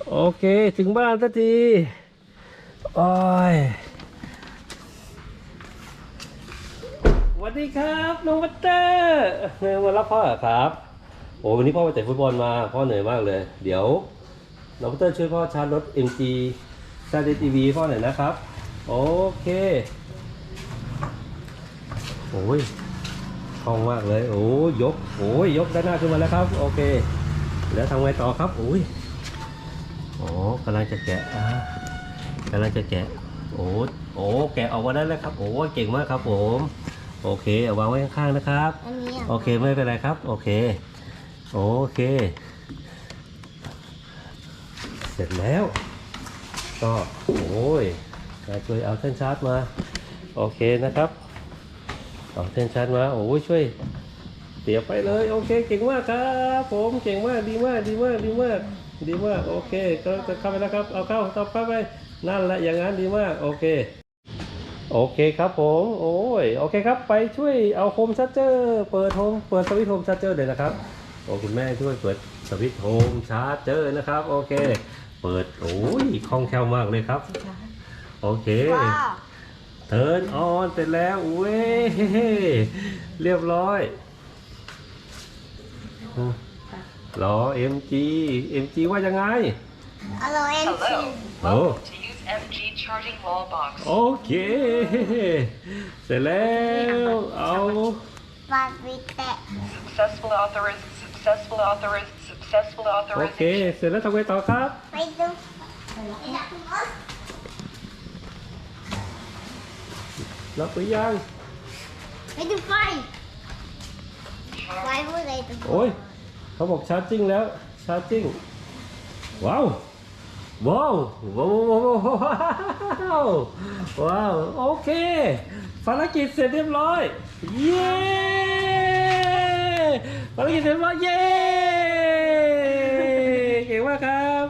โอเคถึงบ้านสักทีโอ้ยสวัสดีครับน้องวัตเตอร์มารับพ่อครับ โอ้วันนี้พ่อไปเตะฟุตบอลมาพ่อเหนื่อยมากเลย เดี๋ยวน้องวัตเตอร์ช่วยพ่อชาร์จรถ MG ชาร์จทีวีพ่อหน่อยนะครับ โอเคโอ้ยคล่องมากเลย โอ้ยยก โอ้ยยกด้านหน้าขึ้นมาแล้วครับ โอเค แล้วทำไงต่อครับ โอ้ย อ้กำลังจะแกะอ่ากำลังจะแกะ โอ้โอ้แกะออกมาได้แล้วครับ โอ้เก่งมากครับผม โอเคเอาวางไว้ข้างๆนะครับอันนี้อะโอเคไม่เป็นไรครับ โอเค โอเค เสร็จแล้ว ก็โอ้ยมาช่วยเอาเส้นชาร์จมา โอเคนะครับ เอาเส้นชาร์จมา โอ้ยช่วยเสียบไปเลย โอเค เก่งมากครับ ผม เก่งมาก ดีมาก ดีมาก ดีมาก ดีมากโอเคก็จะเข้าไปแล้วครับเอาเข้าต่อเข้าไปนั่นแหละอย่างนั้นดีมากโอเคโอเคครับผมโอ้ยโอเคครับไปช่วยเอาโฮมชัตเจอร์เปิดโฮมเปิดสวิตช์โฮมชัตเจอร์เลยนะครับโอ้คุณแม่ช่วยเปิดสวิตช์โฮมชาร์จเจอร์นะครับโอเค เปิดโอ้ยคล่องแคล่วมากเลยครับโอเคว้าวเทิร์นออนเสร็จแล้วเว้ยเรียบร้อย รอ MG MG ว่ายังไงอร่อยเอ็นซีโอ้ Welcome to use MG charging wall box. โอเค เสร็จแล้วเอาปาปิเตะ Successful authoriz successful authoriz successful โอเค authorization. เสร็จแล้วทำไงต่อครับไปดูรับหรือยังไปดูไฟไฟพูดอะไรตัวโอ้ย เขาบอกชาร์จจิ้งแล้วชาร์จจิ้งว้าวว้าวว้าวว้าวว้าวว้าวโอเคภารกิจเสร็จเรียบร้อยเย้ภารกิจเสร็จเรียบร้อยเย้เก่งมากครับ